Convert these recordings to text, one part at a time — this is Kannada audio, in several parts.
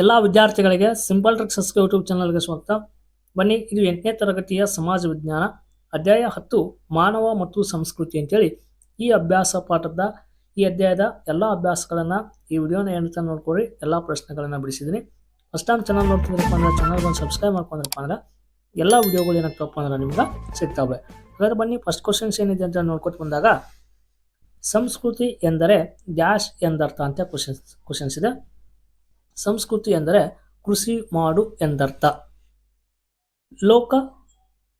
ಎಲ್ಲ ವಿದ್ಯಾರ್ಥಿಗಳಿಗೆ ಸಿಂಪಲ್ ಟ್ರಿಕ್ಸ್ ಯೂಟ್ಯೂಬ್ ಚಾನಲ್ಗೆ ಸ್ವಾಗತ. ಬನ್ನಿ, ಇದು ಎಂಟನೇ ತರಗತಿಯ ಸಮಾಜ ವಿಜ್ಞಾನ, ಅಧ್ಯಾಯ ಹತ್ತು, ಮಾನವ ಮತ್ತು ಸಂಸ್ಕೃತಿ ಅಂತೇಳಿ ಈ ಅಭ್ಯಾಸ ಪಾಠದ ಈ ಅಧ್ಯಾಯದ ಎಲ್ಲ ಅಭ್ಯಾಸಗಳನ್ನು ಈ ವಿಡಿಯೋನ ಏನಂತ ನೋಡ್ಕೊಳ್ರಿ, ಎಲ್ಲ ಪ್ರಶ್ನೆಗಳನ್ನು ಬಿಡಿಸಿದ್ದೀನಿ. ಫಸ್ಟ್ ಟೈಮ್ ಚಾನಲ್ ನೋಡ್ತಿದ್ರಪ್ಪ ಅಂದ್ರೆ ಚಾನಲ್ಗೆ ಒಂದು ಸಬ್ಸ್ಕ್ರೈಬ್ ಮಾಡ್ಕೊಂಡ್ರಪ್ಪ ಅಂದ್ರೆ ಎಲ್ಲ ವಿಡಿಯೋಗಳು ಏನಾಗ್ತಪ್ಪ ಅಂದ್ರೆ ನಿಮ್ಗೆ ಸಿಗ್ತಾವೆ ಹಾಗಾದ್ರೆ ಬನ್ನಿ ಫಸ್ಟ್ ಕ್ವಶನ್ಸ್ ಏನಿದೆ ಅಂತ ನೋಡ್ಕೊತ ಬಂದಾಗ, ಸಂಸ್ಕೃತಿ ಎಂದರೆ ಡ್ಯಾಶ್ ಎಂದರ್ಥ ಅಂತ ಕ್ವಶನ್ಸ್ ಕ್ವಶನ್ಸ್ ಇದೆ. ಸಂಸ್ಕೃತಿ ಎಂದರೆ ಕೃಷಿ ಮಾಡು ಎಂದರ್ಥ. ಲೋಕ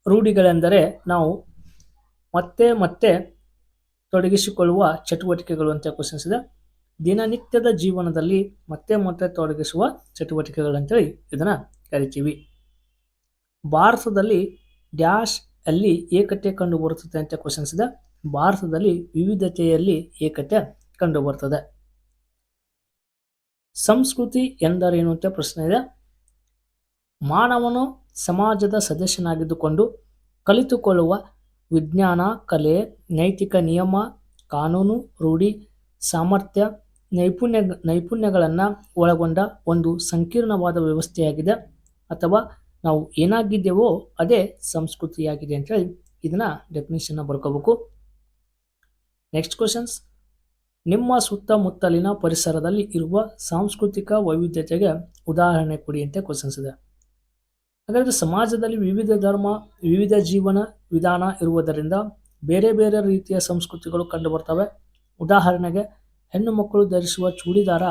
ರೂಢಿಗಳೆಂದರೆ ನಾವು ಮತ್ತೆ ಮತ್ತೆ ತೊಡಗಿಸಿಕೊಳ್ಳುವ ಚಟುವಟಿಕೆಗಳು ಅಂತ ಕ್ವಶನ್ಸ್ ಇದೆ. ದಿನನಿತ್ಯದ ಜೀವನದಲ್ಲಿ ಮತ್ತೆ ಮತ್ತೆ ತೊಡಗಿಸುವ ಚಟುವಟಿಕೆಗಳಂತೇಳಿ ಇದನ್ನು ಕರಿತೀವಿ. ಭಾರತದಲ್ಲಿ ಡ್ಯಾಶ್ ಅಲ್ಲಿ ಏಕತೆ ಕಂಡುಬರುತ್ತದೆ ಅಂತ ಕ್ವಶನ್ಸ್ ಇದೆ. ಭಾರತದಲ್ಲಿ ವಿವಿಧತೆಯಲ್ಲಿ ಏಕತೆ ಕಂಡು ಬರ್ತದೆ. ಸಂಸ್ಕೃತಿ ಎಂದರೇನು ಅಂತ ಪ್ರಶ್ನೆ ಇದೆ. ಮಾನವನು ಸಮಾಜದ ಸದಸ್ಯನಾಗಿದ್ದುಕೊಂಡು ಕಲಿತುಕೊಳ್ಳುವ ವಿಜ್ಞಾನ, ಕಲೆ, ನೈತಿಕ ನಿಯಮ, ಕಾನೂನು, ರೂಢಿ, ಸಾಮರ್ಥ್ಯ, ನೈಪುಣ್ಯ, ನೈಪುಣ್ಯಗಳನ್ನು ಒಳಗೊಂಡ ಒಂದು ಸಂಕೀರ್ಣವಾದ ವ್ಯವಸ್ಥೆಯಾಗಿದೆ. ಅಥವಾ ನಾವು ಏನಾಗಿದ್ದೇವೋ ಅದೇ ಸಂಸ್ಕೃತಿಯಾಗಿದೆ ಅಂತೇಳಿ ಇದನ್ನ ಡೆಫಿನೇಷನ್ನ ಬರ್ಕೋಬೇಕು. ನೆಕ್ಸ್ಟ್ ಕ್ವಶನ್ಸ್ ನಿಮ್ಮ ಸುತ್ತಮುತ್ತಲಿನ ಪರಿಸರದಲ್ಲಿ ಇರುವ ಸಾಂಸ್ಕೃತಿಕ ವೈವಿಧ್ಯತೆಗೆ ಉದಾಹರಣೆ ಕೊಡಿ ಅಂತ ಕ್ವಶನ್ಸ್ ಇದೆ. ಹಾಗಾದರೆ ಸಮಾಜದಲ್ಲಿ ವಿವಿಧ ಧರ್ಮ, ವಿವಿಧ ಜೀವನ ವಿಧಾನ ಇರುವುದರಿಂದ ಬೇರೆ ಬೇರೆ ರೀತಿಯ ಸಂಸ್ಕೃತಿಗಳು ಕಂಡುಬರ್ತವೆ ಉದಾಹರಣೆಗೆ ಹೆಣ್ಣು ಮಕ್ಕಳು ಧರಿಸುವ ಚೂಡಿದಾರ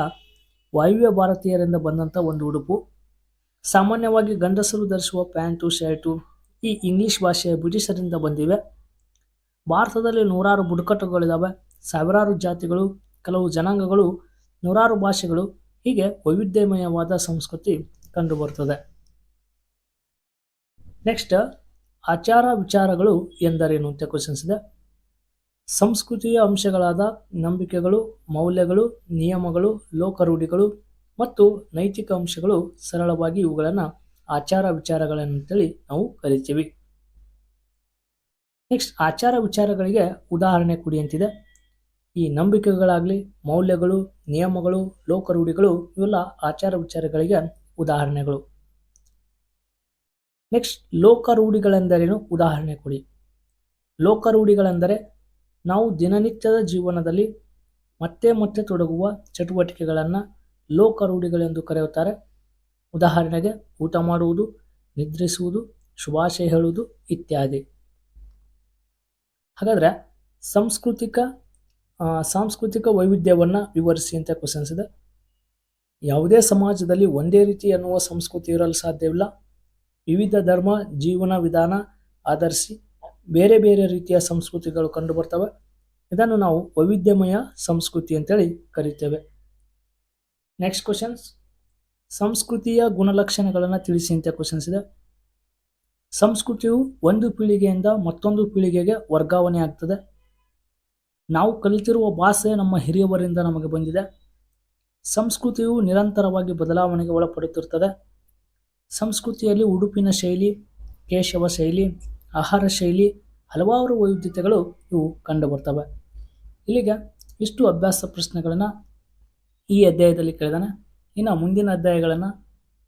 ವಾಯುವ್ಯ ಭಾರತೀಯರಿಂದ ಬಂದಂಥ ಒಂದು ಉಡುಪು. ಸಾಮಾನ್ಯವಾಗಿ ಗಂಡಸರು ಧರಿಸುವ ಪ್ಯಾಂಟು, ಶರ್ಟು ಈ ಇಂಗ್ಲಿಷ್ ಭಾಷೆಯ ಬ್ರಿಟಿಷರಿಂದ ಬಂದಿವೆ. ಭಾರತದಲ್ಲಿ ನೂರಾರು ಬುಡಕಟ್ಟುಗಳಿದ್ದಾವೆ ಸಾವಿರಾರು ಜಾತಿಗಳು, ಕೆಲವು ಜನಾಂಗಗಳು, ನೂರಾರು ಭಾಷೆಗಳು, ಹೀಗೆ ವೈವಿಧ್ಯಮಯವಾದ ಸಂಸ್ಕೃತಿ ಕಂಡುಬರುತ್ತದೆ. ನೆಕ್ಸ್ಟ್ ಆಚಾರ ವಿಚಾರಗಳು ಎಂದರೇನು ಅಂತ ಕ್ವಶನ್ಸ್ ಇದೆ. ಸಂಸ್ಕೃತಿಯ ಅಂಶಗಳಾದ ನಂಬಿಕೆಗಳು, ಮೌಲ್ಯಗಳು, ನಿಯಮಗಳು, ಲೋಕರೂಢಿಗಳು ಮತ್ತು ನೈತಿಕ ಅಂಶಗಳು ಸರಳವಾಗಿ ಇವುಗಳನ್ನು ಆಚಾರ ವಿಚಾರಗಳಂತೇಳಿ ನಾವು ಕರಿತೀವಿ. ನೆಕ್ಸ್ಟ್ ಆಚಾರ ವಿಚಾರಗಳಿಗೆ ಉದಾಹರಣೆ ಕೊಡಿ ಅಂತಿದೆ. ಈ ನಂಬಿಕೆಗಳಾಗಲಿ, ಮೌಲ್ಯಗಳು, ನಿಯಮಗಳು, ಲೋಕರೂಢಿಗಳು, ಇವೆಲ್ಲ ಆಚಾರ ವಿಚಾರಗಳಿಗೆ ಉದಾಹರಣೆಗಳು. ನೆಕ್ಸ್ಟ್ ಲೋಕರೂಢಿಗಳೆಂದರೇನು? ಉದಾಹರಣೆ ಕೊಡಿ. ಲೋಕರೂಢಿಗಳೆಂದರೆ ನಾವು ದಿನನಿತ್ಯದ ಜೀವನದಲ್ಲಿ ಮತ್ತೆ ಮತ್ತೆ ತೊಡಗುವ ಚಟುವಟಿಕೆಗಳನ್ನು ಲೋಕರೂಢಿಗಳೆಂದು ಕರೆಯುತ್ತಾರೆ. ಉದಾಹರಣೆಗೆ, ಊಟ ಮಾಡುವುದು, ನಿದ್ರಿಸುವುದು, ಶುಭಾಶಯ ಹೇಳುವುದು ಇತ್ಯಾದಿ. ಹಾಗಾದರೆ ಸಾಂಸ್ಕೃತಿಕ ಸಾಂಸ್ಕೃತಿಕ ವೈವಿಧ್ಯವನ್ನು ವಿವರಿಸಿ ಅಂತ ಕ್ವಶನ್ಸ್ ಇದೆ. ಯಾವುದೇ ಸಮಾಜದಲ್ಲಿ ಒಂದೇ ರೀತಿ ಅನ್ನುವ ಸಂಸ್ಕೃತಿ ಇರಲು ಸಾಧ್ಯವಿಲ್ಲ. ವಿವಿಧ ಧರ್ಮ, ಜೀವನ ವಿಧಾನ ಆಧರಿಸಿ ಬೇರೆ ಬೇರೆ ರೀತಿಯ ಸಂಸ್ಕೃತಿಗಳು ಕಂಡುಬರ್ತವೆ. ಇದನ್ನು ನಾವು ವೈವಿಧ್ಯಮಯ ಸಂಸ್ಕೃತಿ ಅಂತೇಳಿ ಕರೀತೇವೆ. ನೆಕ್ಸ್ಟ್ ಕ್ವಶನ್ಸ್ ಸಂಸ್ಕೃತಿಯ ಗುಣಲಕ್ಷಣಗಳನ್ನು ತಿಳಿಸಿ ಅಂತ ಕ್ವಶನ್ಸ್ ಇದೆ. ಸಂಸ್ಕೃತಿಯು ಒಂದು ಪೀಳಿಗೆಯಿಂದ ಮತ್ತೊಂದು ಪೀಳಿಗೆಗೆ ವರ್ಗಾವಣೆ ಆಗ್ತದೆ. ನಾವು ಕಲಿತಿರುವ ಭಾಷೆ ನಮ್ಮ ಹಿರಿಯವರಿಂದ ನಮಗೆ ಬಂದಿದೆ. ಸಂಸ್ಕೃತಿಯು ನಿರಂತರವಾಗಿ ಬದಲಾವಣೆಗೆ ಒಳಪಡುತ್ತಿರುತ್ತದೆ. ಸಂಸ್ಕೃತಿಯಲ್ಲಿ ಉಡುಪಿನ ಶೈಲಿ, ಕೇಶವ ಶೈಲಿ, ಆಹಾರ ಶೈಲಿ, ಹಲವಾರು ವೈವಿಧ್ಯತೆಗಳು ಇವು ಕಂಡುಬರ್ತವೆ. ಇಲ್ಲಿಗೆ ಇಷ್ಟು ಅಭ್ಯಾಸ ಪ್ರಶ್ನೆಗಳನ್ನು ಈ ಅಧ್ಯಾಯದಲ್ಲಿ ಕೇಳಿದಾನೆ. ಇನ್ನು ಮುಂದಿನ ಅಧ್ಯಾಯಗಳನ್ನು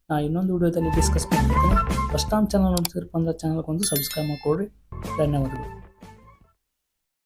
ನಾ ಇನ್ನೊಂದು ವಿಡಿಯೋದಲ್ಲಿ ಡಿಸ್ಕಸ್ ಮಾಡ್ತೀನಿ. ಫಸ್ಟ್ ಟೈಮ್ ಚಾನಲ್ ನೋಡ್ತಿರಪ್ಪ ಅಂದ್ರೆ ಚಾನಲ್ಗೊಂದು ಸಬ್ಸ್ಕ್ರೈಬ್ ಮಾಡಿಕೊಡ್ರಿ ಧನ್ಯವಾದಗಳು.